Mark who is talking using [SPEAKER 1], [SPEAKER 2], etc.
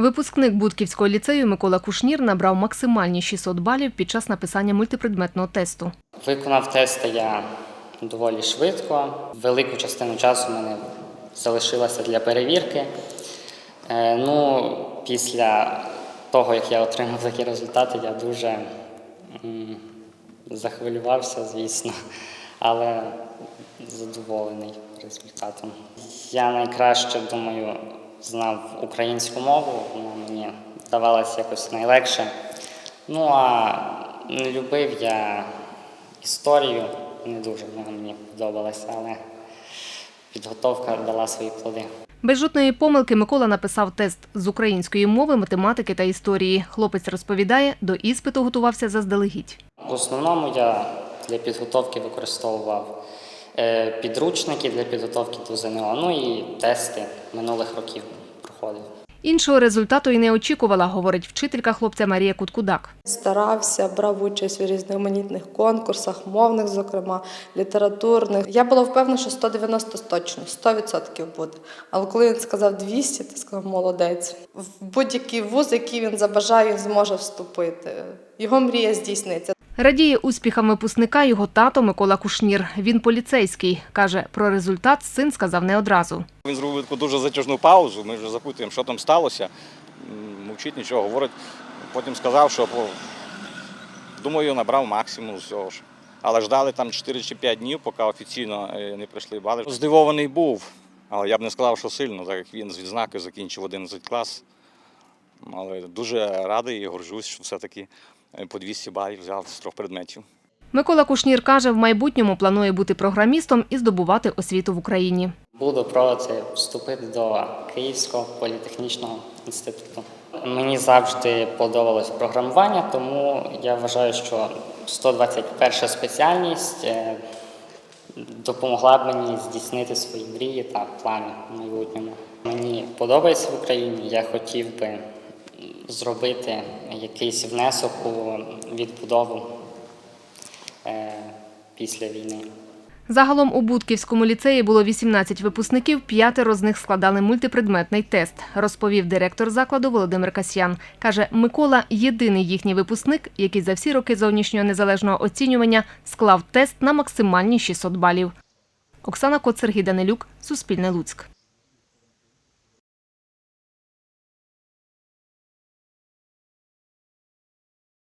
[SPEAKER 1] Випускник Будківського ліцею Микола Кушнір набрав максимальні 600 балів під час написання мультипредметного тесту.
[SPEAKER 2] Виконав тести я доволі швидко. Велику частину часу мене залишилося для перевірки. Е, Ну, після того, як я отримав такі результати, я дуже захвилювався, звісно, але задоволений результатом. Я найкраще, думаю, знав українську мову, вона мені давалася якось найлегше. Ну а не любив я історію, не дуже вона мені подобалася, але підготовка дала свої плоди.
[SPEAKER 1] Без жодної помилки Микола написав тест з української мови, математики та історії. Хлопець розповідає, до іспиту готувався заздалегідь.
[SPEAKER 2] В основному я для підготовки використовував підручники для підготовки до ЗНО, ну і тести минулих років проходив.
[SPEAKER 1] Іншого результату і не очікувала, говорить вчителька хлопця Марія Куткудак.
[SPEAKER 3] Старався, брав участь у різноманітних конкурсах, мовних, зокрема, літературних. Я була впевнена, що 190 точно, 100% буде. Але коли він сказав 200, то сказав молодець. В будь-який вуз, який він забажає, він зможе вступити. Його мрія здійсниться.
[SPEAKER 1] Радіє успіхам випускника його тато Микола Кушнір. Він поліцейський. Каже, про результат син сказав не одразу.
[SPEAKER 4] Він зробив таку дуже затяжну паузу. Ми вже запитуємо, що там сталося. Мовчить нічого, говорить. Потім сказав, що думаю, набрав максимум всього ж. Але ждали там 4 чи 5 днів, поки офіційно е, не прийшли бали. Здивований був, але я б не сказав, що сильно, так як він з відзнакою закінчив 11 клас. Але дуже радий і горжусь, що все-таки по 200 балів взяв з трьох предметів.
[SPEAKER 1] Микола Кушнір каже, в майбутньому планує бути програмістом і здобувати освіту в Україні.
[SPEAKER 2] Буду пробувати вступити до Київського політехнічного інституту. Мені завжди подобалось програмування, тому я вважаю, що 121 спеціальність е, допомогла б мені здійснити свої мрії та плани в майбутньому. Мені подобається в Україні. Я хотів би зробити якийсь внесок у відбудову е, після війни.
[SPEAKER 1] Загалом у Будківському ліцеї було 18 випускників, п'ятеро з них складали мультипредметний тест, розповів директор закладу Володимир Касьян. Каже, Микола єдиний їхній випускник, який за всі роки зовнішнього незалежного оцінювання склав тест на максимальні 600 балів. Оксана Кот, Сергій Данилюк, Суспільне Луцьк.